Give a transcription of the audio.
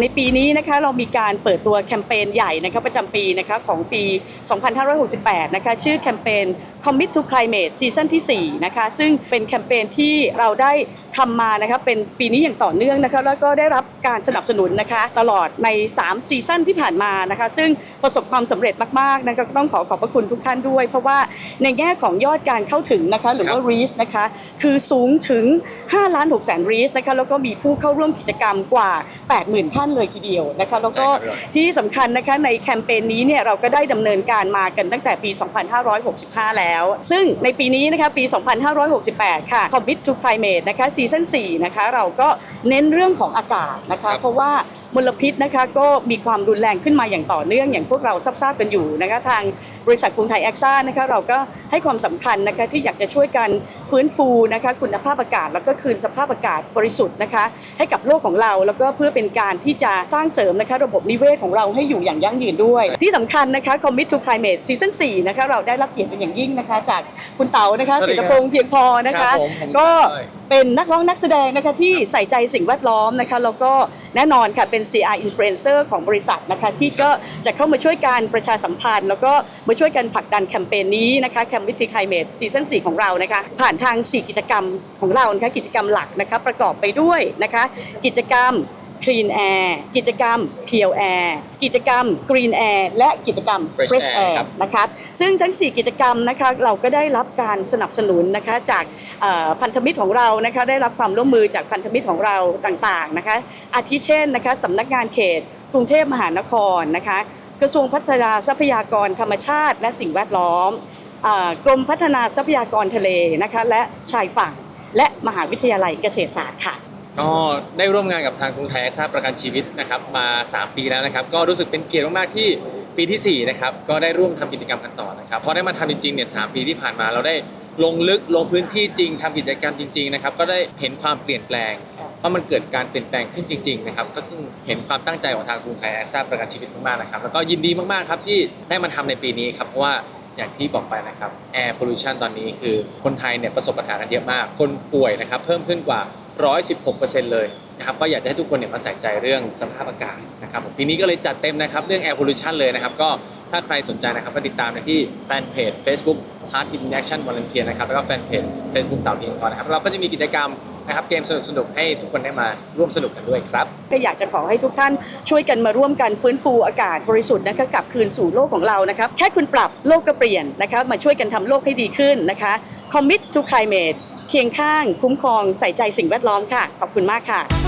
ในปีนี้นะคะเรามีการเปิดตัวแคมเปญใหญ่นะคะประจำปีนะคะของปี 2568 นะคะชื่อแคมเปญ Commit to Climate ซีซั่นที่4นะคะซึ่งเป็นแคมเปญที่เราได้ทำมานะคะเป็นปีนี้อย่างต่อเนื่องนะคะแล้วก็ได้รับการสนับสนุนนะคะตลอดใน 3 ซีซั่นที่ผ่านมานะคะซึ่งประสบความสำเร็จมากๆนะคะก็ต้องขอขอบพระคุณทุกท่านด้วย เพราะว่าในแง่ของยอดการเข้าถึงนะคะหรือว่า reach นะคะคือสูงถึง5ล้าน6แสน reach นะคะแล้วก็มีผู้เข้าร่วมกิจกรรมกว่า 80,000ท่านเลยทีเดียวนะคะแล้วก็ใช่ครับที่สำคัญนะคะในแคมเปญนี้เนี่ยเราก็ได้ดำเนินการมากันตั้งแต่ปี 2565 แล้ว ซึ่งในปีนี้นะคะปี 2568 ค่ะ Commit to Climate นะคะซีซั่น4นะคะเราก็เน้นเรื่องของอากาศนะคะครับเพราะว่า มลพิษนะคะก็มีความรุนแรงขึ้นมาอย่างต่อเนื่องอย่างพวกเราทราบๆกันอยู่นะคะทางบริษัทกรุงไทยแอคซ่านะคะเราก็ให้ความสำคัญนะคะที่อยากจะช่วยกันฟื้นฟูนะคะคุณภาพอากาศ แล้วก็คืนสภาพอากาศบริสุทธิ์นะคะให้กับโลกของเราแล้วก็เพื่อเป็นการที่จะสร้างเสริมนะคะระบบนิเวศของเราให้อยู่อย่างยั่งยืนด้วย ที่สำคัญนะคะ Commit to Climate Season 4นะคะเราได้รับเกียรติเป็นอย่างยิ่งนะคะจากคุณเต๋านะคะสวัสศิดีลครับปงษ์เพียงพอนะคะครับผมผมก็ด้วยเป็นนักร้องนักแสดงนะคะที่ใส่ใจสิ่งแวดล้อมนะคะแล้วก็แน่นอนค่ะเป็น CR Influencer ของบริษัทนะคะที่ก็จะเข้ามาช่วยการประชาสัมพันธ์ แล้วก็มาช่วยกันผลักดันแคมเปญนี้นะคะแคมป์วิธีไคลเมดซีซั่น4ของเรานะคะผ่านทาง 4 กิจกรรมของเรานะคะกิจกรรมหลักนะคะประกอบไปด้วยนะคะกิจกรรม Clean Air กิจกรรม Pure Air กิจกรรม Green Air และกิจกรรม Fresh Fresh Air Air ครับนะครับซึ่งทั้ง 4 กิจกรรมนะคะเราก็ได้รับการสนับสนุนนะคะจากเอ่อพันธมิตรของเรานะคะได้รับความร่วมมือจากพันธมิตรของเราต่างๆนะคะอาทิเช่นนะคะสำนักงานเขต กรุงเทพมหานครนะคะกระทรวงพัฒนาทรัพยากรธรรมชาติ และสิ่งแวดล้อมเอ่อกรมพัฒนาทรัพยากรทะเลนะคะและชายฝั่ง และมหาวิทยาลัยเกษตรศาสตร์ค่ะ ก็ได้ร่วมงานกับทางกรุงไทยแอคซ่าประกันชีวิตนะครับมา 3 ปีแล้วนะครับ ก็รู้สึกเป็นเกียรติมากๆที่ปีทีสี่4 นะครับ ก็ได้ร่วมทำกิจกรรมกันต่อนะครับพอได้มาทำจริงๆเนี่ยสปีที่ผ่านมาเราได้ลงลึกลงพื้นที่จริงทำกิจกรรมจริง ๆ นะครับ ก็ได้เห็นความเปลี่ยนแปลงเพราะมันเกิดการเปลี่ยนแปลงขึ้นจริงๆนะครับก็ซึ่งเห็นความตั้งใจของทางกรุงไทยแอคซ่าประกันชีวิตมากๆนะครับแล้วก็ยินดีมากๆครับที่ได้มาทำในปีนี้ครับเพราะว่าอย่างที่บอกไปนะครับ air pollution ตอนนี้คือคนไทยเนี่ยประสบปัญหากันเยอะมาก คนป่วยนะครับเพิ่มขึ้นกว่า 116%เลยนะครับก็อยากจะให้ทุกคนเนี่ยมาใส่ใจเรื่องสภาพอากาศนะครับผมปีนี้ก็เลยจัดเต็มนะครับเรื่อง air pollution เลยนะครับก็ถ้าใครสนใจนะครับก็ติดตามในที่แฟนเพจ Facebook Heart in Action Volunteer นะครับแล้วก็แฟนเพจ Facebook เต่าเพียงก่อนนะครับเราก็จะมีกิจกรรมนะครับเกมสนุกๆให้ทุกคนได้มาร่วมสนุกกันด้วยครับก็อยากจะขอให้ทุกท่านช่วยกันมาร่วมกันฟื้นฟูอากาศบริสุทธิ์นะคะกลับคืนสู่โลกของเรานะครับแค่คุณปรับโลกก็เปลี่ยนนะคะมาช่วยกันทำโลกให้ดีขึ้นนะคะ Commit to Climate เคียงข้างคุ้มครองใส่ใจสิ่งแวดล้อมค่ะ ขอบคุณมากค่ะ